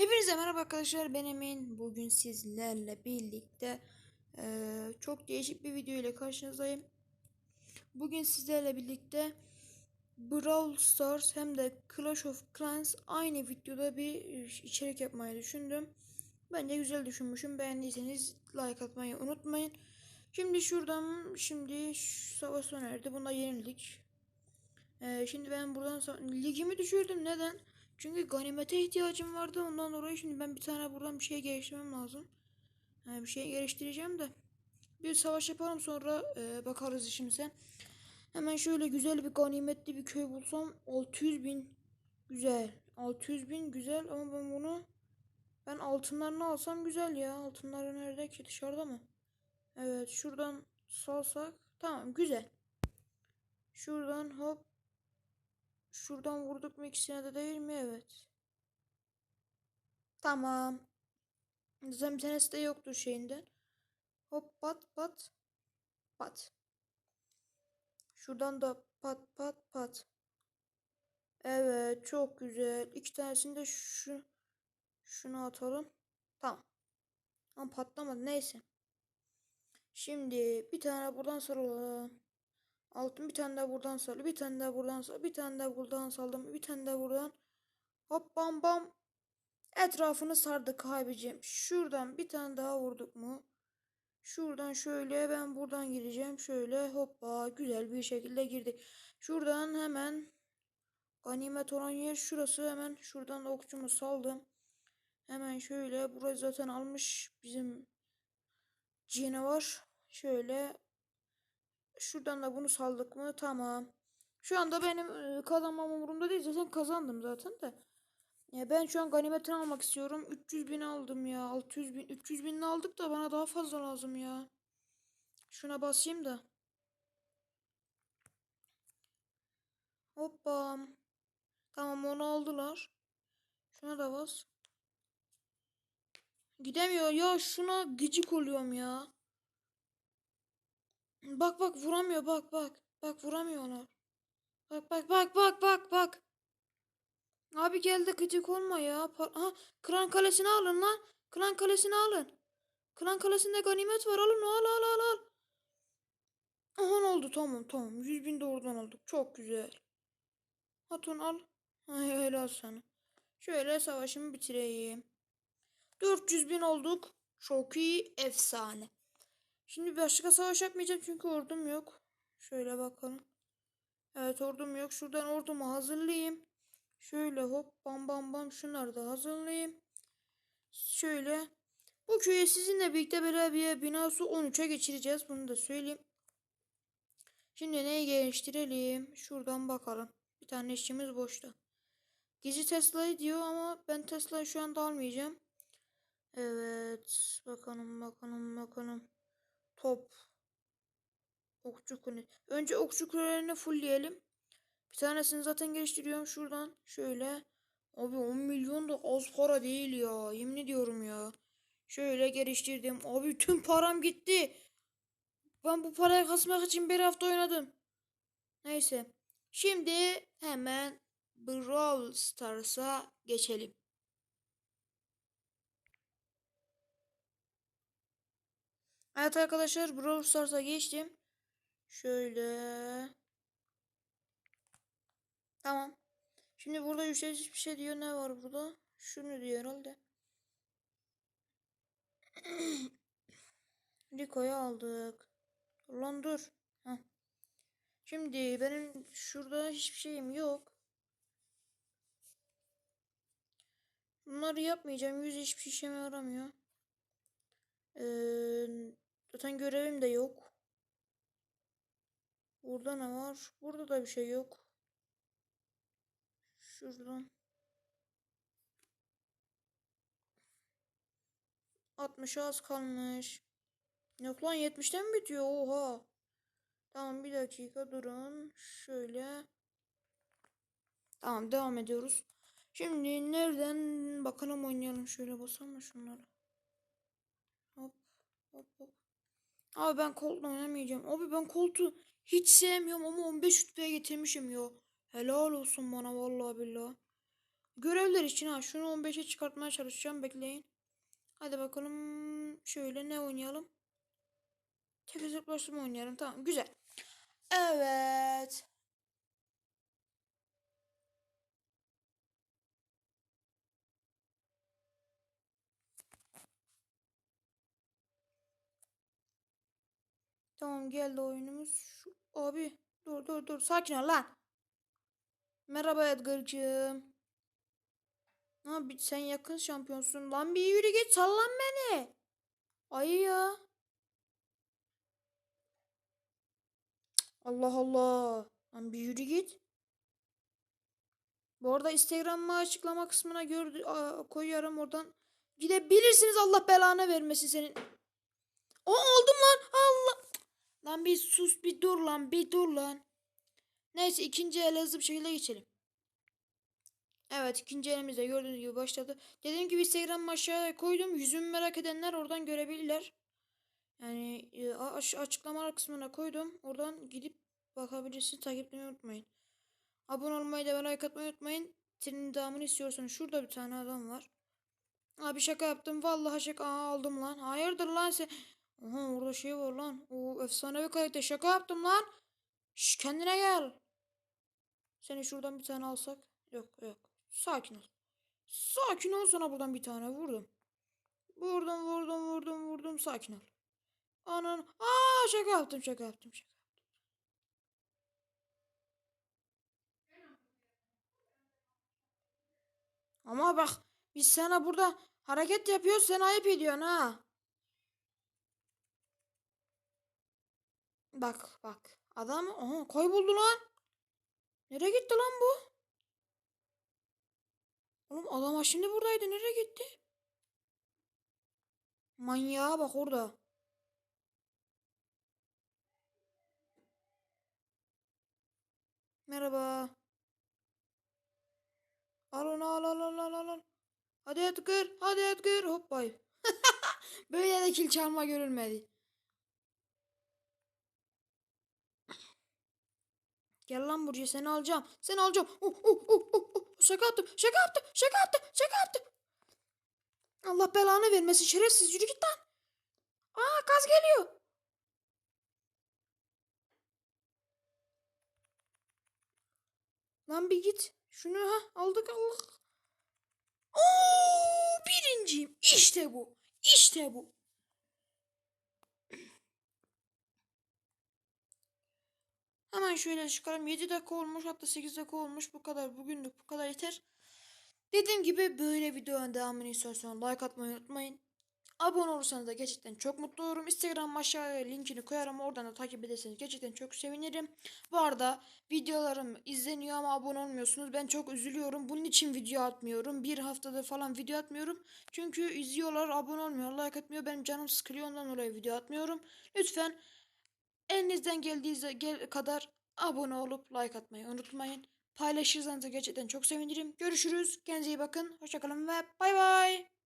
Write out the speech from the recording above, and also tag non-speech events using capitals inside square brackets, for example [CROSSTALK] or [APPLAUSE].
Hepinize merhaba arkadaşlar ben Emin. Bugün sizlerle birlikte eee, çok değişik bir video ile karşınızdayım. Bugün sizlerle birlikte Brawl Stars hem de Clash of Clans aynı videoda bir içerik yapmayı düşündüm. Bence güzel düşünmüşüm. Beğendiyseniz like atmayı unutmayın. Şimdi şuradan şimdi savaş sona erdi. Bunda yenildik. Eee, şimdi ben buradan ligimi düşürdüm. Neden? Çünkü ganimete ihtiyacım vardı. Ondan dolayı şimdi ben bir tane buradan bir şey geliştirmem lazım. Yani bir şey geliştireceğim de. Bir savaş yapalım sonra e, bakarız işimize. Hemen şöyle güzel bir ganimetli bir köy bulsam 600 bin güzel. 600 bin güzel ama ben bunu ben altınlarını alsam güzel ya. Altınları nerede ki dışarıda mı? Evet şuradan salsak tamam güzel. Şuradan hop Şuradan vurduk mu ikisine de değil mi? Evet. Tamam. Tanesi de yoktu şeyinden. Hop pat pat pat. Şuradan da pat pat pat. Evet çok güzel. İki tanesini de şu şunu atalım. Tamam. Ama patlamadı neyse. Şimdi bir tane buradan sarılalım. Altın bir tane daha buradan saldı. Bir tane daha buradan saldı. Bir tane daha buradan saldım. Bir tane daha buradan. Hop bam bam. Etrafını sardık abicim. Şuradan bir tane daha vurduk mu? Şuradan şöyle ben buradan gireceğim. Şöyle hoppa güzel bir şekilde girdik. Şuradan hemen ganimet olan yer şurası. Hemen şuradan da okçumu saldım. Hemen şöyle burayı zaten almış bizim canavar. Şöyle Şuradan da bunu saldık mı? Tamam. Şu anda benim e, kazanmam umurumda değil. Zaten kazandım zaten de. Ya ben şu an ganimetini almak istiyorum. 300 bin aldım ya. 600 bin. 300 bin aldık da bana daha fazla lazım ya. Şuna basayım da. Hoppa. Tamam onu aldılar. Şuna da bas. Gidemiyor ya şuna gıcık oluyorum ya. Bak bak vuramıyor bak bak. Bak vuramıyorlar. Bak bak bak bak bak bak. Abi geldi gıcık olma ya. Pa- ha, Klan Kalesi'ni alın lan. Klan Kalesi'ni alın. Klan Kalesi'nde ganimet var alın al al al al. Aha oldu tamam tamam. 100 bin de oradan aldık. Çok güzel. Hatun al. Ay helal sana. Şöyle savaşımı bitireyim. 400 bin olduk. Çok iyi efsane. Şimdi başka savaş yapmayacağım çünkü ordum yok. Şöyle bakalım. Evet ordum yok. Şuradan ordumu hazırlayayım. Şöyle hop bam bam bam şunları da hazırlayayım. Şöyle. Bu köye sizinle birlikte beraber binası 13'e geçireceğiz. Bunu da söyleyeyim. Şimdi neyi geliştirelim? Şuradan bakalım. Bir tane işimiz boşta. Gizli Tesla'yı diyor ama ben Tesla'yı şu anda almayacağım. Evet. Bakalım bakalım bakalım. Top. Okçu kule. Önce okçu kulelerini fullleyelim. Bir tanesini zaten geliştiriyorum şuradan. Şöyle. Abi 10 milyon da az para değil ya. Yemin ediyorum ya. Şöyle geliştirdim. Abi tüm param gitti. Ben bu parayı kasmak için bir hafta oynadım. Neyse. Şimdi hemen Brawl Stars'a geçelim. Evet arkadaşlar Brawl Stars'a geçtim. Şöyle. Tamam. Şimdi burada yükseliş bir şey diyor. Ne var burada? Şunu diyor herhalde. [CLEARS THROAT] Rico'yu aldık. Ulan dur. Heh. Şimdi benim şurada hiçbir şeyim yok. Bunları yapmayacağım. Yüz hiçbir işime yaramıyor. Ee, zaten görevim de yok. Burada ne var? Burada da bir şey yok. Şuradan. 60 az kalmış. Yok lan 70'ten mi bitiyor? Oha. Tamam bir dakika durun. Şöyle. Tamam devam ediyoruz. Şimdi nereden bakalım oynayalım. Şöyle basalım şunları? Hop hop hop. Abi ben Colt'la oynamayacağım. Abi ben Colt'u hiç sevmiyorum ama 15 rütbeye getirmişim ya. Helal olsun bana vallahi billahi. Görevler için ha şunu 15'e çıkartmaya çalışacağım bekleyin. Hadi bakalım şöyle ne oynayalım? Tek hesaplaşma oynayalım tamam güzel. Evet. Tamam geldi oyunumuz. Abi dur dur dur sakin ol lan. Merhaba Edgar'cığım. Abi sen yakın şampiyonsun. Lan bir yürü git sallan beni. Ayı ya. Allah Allah. Lan bir yürü git. Bu arada Instagram'ı açıklama kısmına Aa, koyuyorum oradan. Gidebilirsiniz Allah belanı vermesin senin. O oldum lan Allah. Lan bir sus bir dur lan bir dur lan. Neyse ikinci ele hızlı bir şekilde geçelim. Evet ikinci elimizde gördüğünüz gibi başladı. Dediğim gibi Instagram aşağıya koydum. Yüzümü merak edenler oradan görebilirler. Yani e, açıklamalar kısmına koydum. Oradan gidip bakabilirsiniz. Takip etmeyi unutmayın. Abone olmayı da ve like atmayı unutmayın. Senin devamını istiyorsanız şurada bir tane adam var. Abi şaka yaptım. Vallahi şaka aldım lan. Hayırdır lan sen? Aha orada şey var lan. O efsanevi kalite. Şaka yaptım lan. Şş, kendine gel. Seni şuradan bir tane alsak. Yok yok. Sakin ol. Sakin ol sana buradan bir tane vurdum. Vurdum vurdum vurdum vurdum sakin ol. Anan. Aa şaka yaptım şaka yaptım şaka. Ama bak biz sana burada hareket yapıyoruz sen ayıp ediyorsun ha. Bak bak adam aha, kayboldu lan. Nereye gitti lan bu? Oğlum adam şimdi buradaydı nereye gitti? Manyağa bak orada. Merhaba. Al onu al al al al. al. Hadi Edgar, hadi Edgar. Hoppay. [LAUGHS] Böyle de kil çalma görülmedi. Gel lan buraya seni alacağım. Seni alacağım. Oh, oh, oh, oh, oh. Şaka yaptım. Şaka yaptım. Şaka yaptım. Şaka yaptım. Allah belanı vermesin şerefsiz. Yürü git lan. Aa gaz geliyor. Lan bir git. Şunu ha aldık Allah. Oo birinciyim. İşte bu. İşte bu. Hemen şöyle çıkarım. 7 dakika olmuş hatta 8 dakika olmuş. Bu kadar bugünlük bu kadar yeter. Dediğim gibi böyle videonun devamını istiyorsanız like atmayı unutmayın. Abone olursanız da gerçekten çok mutlu olurum. Instagram aşağıya linkini koyarım. Oradan da takip ederseniz gerçekten çok sevinirim. Bu arada videolarım izleniyor ama abone olmuyorsunuz. Ben çok üzülüyorum. Bunun için video atmıyorum. Bir haftada falan video atmıyorum. Çünkü izliyorlar abone olmuyor. Like atmıyor. Benim canım sıkılıyor ondan dolayı video atmıyorum. Lütfen elinizden geldiği gel kadar abone olup like atmayı unutmayın. Paylaşırsanız gerçekten çok sevinirim. Görüşürüz. Kendinize iyi bakın. Hoşçakalın ve bay bay.